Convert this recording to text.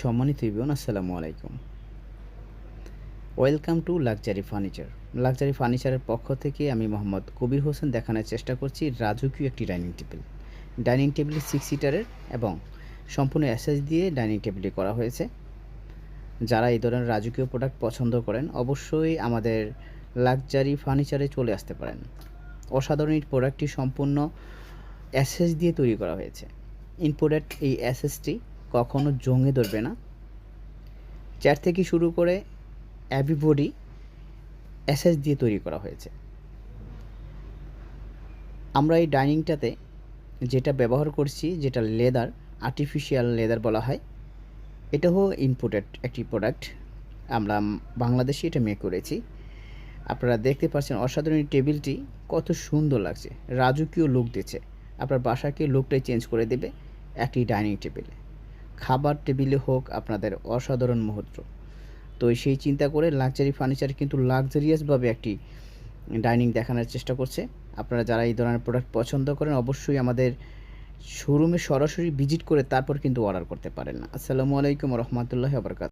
সম্মানিত ইবিউন আসসালামু আলাইকুম। Welcome to luxury furniture. Luxury ফার্নিচারের পক্ষ থেকে আমি মোহাম্মদ কবির হোসেন দেখানোর চেষ্টা করছি রাজকীয় একটি dining table. Dining table six সিটারের এবং সম্পূর্ণ অ্যাসেস দিয়ে ডাইনিং টেবিলটি করা হয়েছে। যারা এই ধরনের রাজকীয় প্রোডাক্ট পছন্দ করেন, অবশ্যই আমাদের লাক্সারি ফার্নিচারে চলে আসতে পারেন। অসাধারণ প্রোডাক্টটি সম্পূর্ণ অ্যাসেস দিয়ে তৈরি করা হয়েছে। ইনপোর্টেড এই অ্যাসেসটি কখনো জঙে ধরবে না। চেয়ার থেকে শুরু করে অ্যাভিবডি অ্যাসেস দিয়ে তৈরি করা হয়েছে। আমরা এই ডাইনিংটাতে যেটা ব্যবহার করছি, যেটা লেদার আর্টিফিশিয়াল লেদার বলা হয়, এটাও ইনপুটেড একটি প্রোডাক্ট আমরা বাংলাদেশে এটা মেক করেছি। আপনারা দেখতে পাচ্ছেন অসাধারণ টেবিলটি, কত সুন্দর লাগছে। রাজকীয় লুক দিচ্ছে। আপনার বাসাকে লুকটাই চেঞ্জ করে দেবে একটি ডাইনিং টেবিলে। খাবার টেবিলে হোক আপনাদের অসাধারণ মুহূর্ত। তো সেই চিন্তা করে লাক্সারি ফার্নিচার কিন্তু লাক্সারিয়াসভাবে একটি ডাইনিং দেখানোর চেষ্টা করছে। আপনারা যারা এই ধরনের প্রোডাক্ট পছন্দ করেন, অবশ্যই আমাদের শোরুমে সরাসরি ভিজিট করে তারপর কিন্তু অর্ডার করতে পারেন আসসালামু আলাইকুম রহমতুল্লাহ আবরকাত